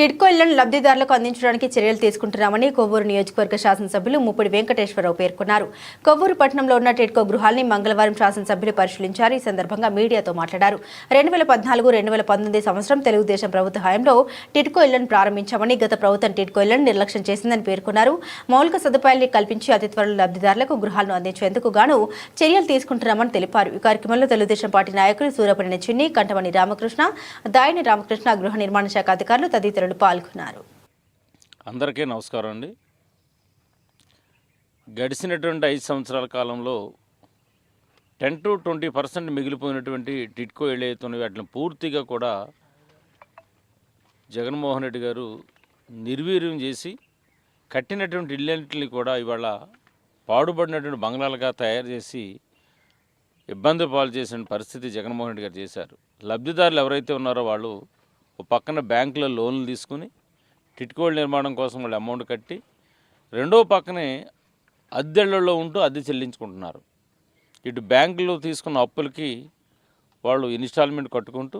టిడ్కో ఇళ్ళను లబ్ధిదారులకు అందించడానికి చర్యలు తీసుకుంటున్నామని కొవ్వూరు నియోజకవర్గ శాసనసభ్యులు ముప్పిడి వెంకటేశ్వరరావు పేర్కొన్నారు. కొవ్వూరు పట్టణంలో ఉన్న టిడ్కో గృహాల్ని మంగళవారం శాసనసభ్యులు పరిశీలించారు. ఈ సందర్భంగా మీడియాతో మాట్లాడారు. రెండు వేల పద్నాలుగు రెండు వేల పంతొమ్మిది సంవత్సరం తెలుగుదేశం ప్రభుత్వ హయాంలో టిడ్కో ఇళ్ళను ప్రారంభించామని గత ప్రభుత్వం టిడ్కో ఇళ్ళను నిర్లక్ష్యం చేసిందని పేర్కొన్నారు. మౌలిక సదుపాయాల్ని కల్పించి అతి త్వరలో లబ్ధిదారులకు గృహాలను అందించేందుకు గాను చర్యలు తీసుకుంటున్నామని తెలిపారు. ఈ కార్యక్రమంలో తెలుగుదేశం పార్టీ నాయకులు సూరపడిన చిన్ని కంటమణి రామకృష్ణ దాయని రామకృష్ణ గృహ నిర్మాణ శాఖ అధికారులు తదితరులు పాల్గొన్నారు. అందరికీ నమస్కారం అండి. గడిచినటువంటి ఐదు సంవత్సరాల కాలంలో టెన్ టు ట్వంటీ పర్సెంట్ మిగిలిపోయినటువంటి టిట్కో ఏళ్ళైతున్నాయి వాటిని పూర్తిగా కూడా జగన్మోహన్ రెడ్డి గారు నిర్వీర్యం చేసి కట్టినటువంటి ఇళ్ళన్నింటిని కూడా ఇవాళ పాడుబడినటువంటి బంగ్లాలుగా తయారు చేసి ఇబ్బంది పాలు చేసిన పరిస్థితి జగన్మోహన్ రెడ్డి గారు చేశారు. లబ్ధిదారులు ఎవరైతే ఉన్నారో వాళ్ళు ఒక పక్కన బ్యాంకులో లోన్లు తీసుకుని టిట్కోళ్ళ నిర్మాణం కోసం వాళ్ళు అమౌంట్ కట్టి రెండో పక్కనే అద్దెళ్ళలో ఉంటూ అద్దె చెల్లించుకుంటున్నారు. ఇటు బ్యాంకులో తీసుకున్న అప్పులకి వాళ్ళు ఇన్స్టాల్మెంట్ కట్టుకుంటూ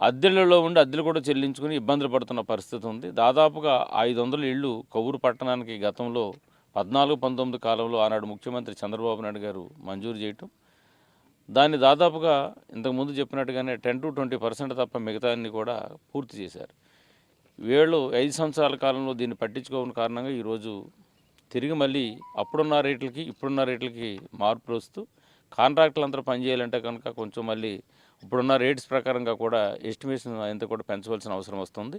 అద్దెళ్ళలో ఉండి అద్దెలు కూడా చెల్లించుకుని ఇబ్బందులు పడుతున్న పరిస్థితి ఉంది. దాదాపుగా ఐదు వందల ఇళ్ళు కౌరు పట్టణానికి గతంలో పద్నాలుగు పంతొమ్మిది కాలంలో ఆనాడు ముఖ్యమంత్రి చంద్రబాబు నాయుడు గారు మంజూరు చేయటం దాన్ని దాదాపుగా ఇంతకుముందు చెప్పినట్టుగానే టెన్ టు ట్వంటీ పర్సెంట్ తప్ప మిగతాన్ని కూడా పూర్తి చేశారు. వీళ్ళు ఐదు సంవత్సరాల కాలంలో దీన్ని పట్టించుకోని కారణంగా ఈరోజు తిరిగి మళ్ళీ అప్పుడున్న రేట్లకి ఇప్పుడున్న రేట్లకి మార్పులు వస్తూ కాంట్రాక్టులు అంతా పనిచేయాలంటే కనుక కొంచెం మళ్ళీ ఇప్పుడున్న రేట్స్ ప్రకారంగా కూడా ఎస్టిమేషన్ ఎంత కూడా పెంచవలసిన అవసరం వస్తుంది.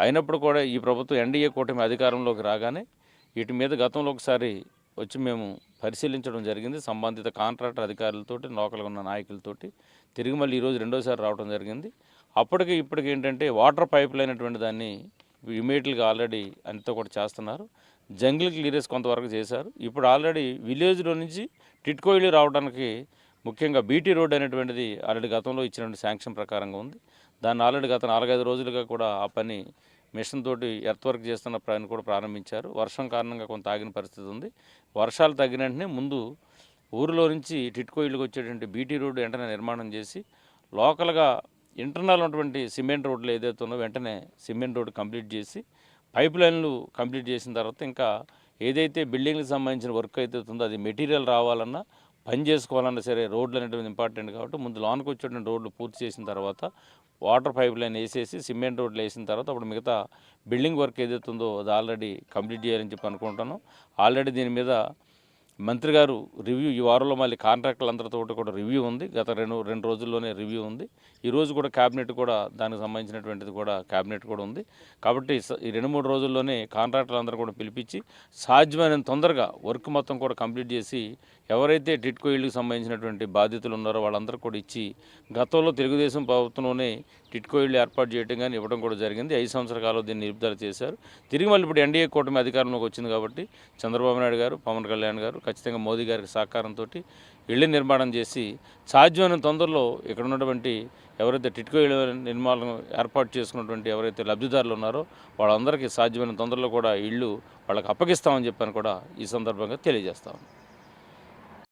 అయినప్పుడు కూడా ఈ ప్రభుత్వం ఎన్డీఏ కూటమి అధికారంలోకి రాగానే వీటి మీద గతంలో ఒకసారి వచ్చి మేము పరిశీలించడం జరిగింది. సంబంధిత కాంట్రాక్టర్ అధికారులతో లోకల్గా ఉన్న నాయకులతోటి తిరిగి మళ్ళీ ఈరోజు రెండోసారి రావడం జరిగింది. అప్పటికి ఇప్పటికి ఏంటంటే వాటర్ పైప్ అయినటువంటి దాన్ని ఇమీడియట్గా ఆల్రెడీ అంతా కూడా చేస్తున్నారు. జంగిల్ క్లియరెన్స్ కొంతవరకు చేశారు. ఇప్పుడు ఆల్రెడీ విలేజ్లో నుంచి టిట్కోయిలు రావడానికి ముఖ్యంగా బీటీ రోడ్ అనేటువంటిది ఆల్రెడీ గతంలో ఇచ్చినటువంటి శాంక్షన్ ప్రకారంగా ఉంది. దాన్ని ఆల్రెడీ గత నాలుగైదు రోజులుగా కూడా ఆ పని మిషన్ తోటి ఎర్త్ వర్క్ చేస్తున్న పని కూడా ప్రారంభించారు. వర్షం కారణంగా కొంత ఆగిన పరిస్థితి ఉంది. వర్షాలు తగ్గిన వెంటనే ముందు ఊరిలో నుంచి టిట్కో ఇళ్ళకి వచ్చేటువంటి బీటీ రోడ్డు వెంటనే నిర్మాణం చేసి లోకల్గా ఇంటర్నల్ ఉన్నటువంటి సిమెంట్ రోడ్లు ఏదైతే ఉందో వెంటనే సిమెంట్ రోడ్డు కంప్లీట్ చేసి పైప్ లైన్లు కంప్లీట్ చేసిన తర్వాత ఇంకా ఏదైతే బిల్డింగ్కి సంబంధించిన వర్క్ అయితే ఉందో అది మెటీరియల్ రావాలన్నా పని చేసుకోవాలన్నా సరే రోడ్లు అనేటువంటి ఇంపార్టెంట్ కాబట్టి ముందు లోనికి వచ్చేటువంటి రోడ్లు పూర్తి చేసిన తర్వాత వాటర్ పైప్ లైన్ వేసేసి సిమెంట్ రోడ్లు వేసిన తర్వాత అప్పుడు మిగతా బిల్డింగ్ వర్క్ ఏదైతే ఉందో అది ఆల్రెడీ కంప్లీట్ చేయాలని చెప్పి అనుకుంటాను. ఆల్రెడీ దీని మీద మంత్రి గారు రివ్యూ ఈ వారంలో మళ్ళీ కాంట్రాక్టులందరితో కూడా రివ్యూ ఉంది. గత రెండు రెండు రోజుల్లోనే రివ్యూ ఉంది. ఈ రోజు కూడా క్యాబినెట్ కూడా దానికి సంబంధించినటువంటిది కూడా క్యాబినెట్ కూడా ఉంది. కాబట్టి స- ఈ రెండు మూడు రోజుల్లోనే కాంట్రాక్టులందరూ కూడా పిలిపించి సాధ్యమైనంత తొందరగా వర్క్ మొత్తం కూడా కంప్లీట్ చేసి ఎవరైతే టిట్కో ఇళ్ళకి సంబంధించినటువంటి బాధితులు ఉన్నారో వాళ్ళందరూ కూడా ఇచ్చి గతంలో తెలుగుదేశం ప్రభుత్వంలోనే టిట్కో ఇళ్ళు ఏర్పాటు చేయడం కానీ ఇవ్వడం కూడా జరిగింది. ఐదు సంవత్సరాల దీన్ని నిలుపుదల చేశారు. తిరిగి మళ్ళీ ఇప్పుడు ఎన్డీఏ కూటమి అధికారంలోకి వచ్చింది కాబట్టి చంద్రబాబు నాయుడు గారు పవన్ కళ్యాణ్ గారు ఖచ్చితంగా మోదీ గారి సహకారంతో ఇళ్ళ నిర్మాణం చేసి సాధ్యమైన తొందరలో ఇక్కడ ఉన్నటువంటి ఎవరైతే టిట్కో ఇళ్ళ నిర్మాణం ఏర్పాటు చేసుకున్నటువంటి ఎవరైతే లబ్ధిదారులు ఉన్నారో వాళ్ళందరికీ సాధ్యమైన తొందరలో కూడా ఇళ్ళు వాళ్ళకి అప్పగిస్తామని చెప్పని కూడా ఈ సందర్భంగా తెలియజేస్తాము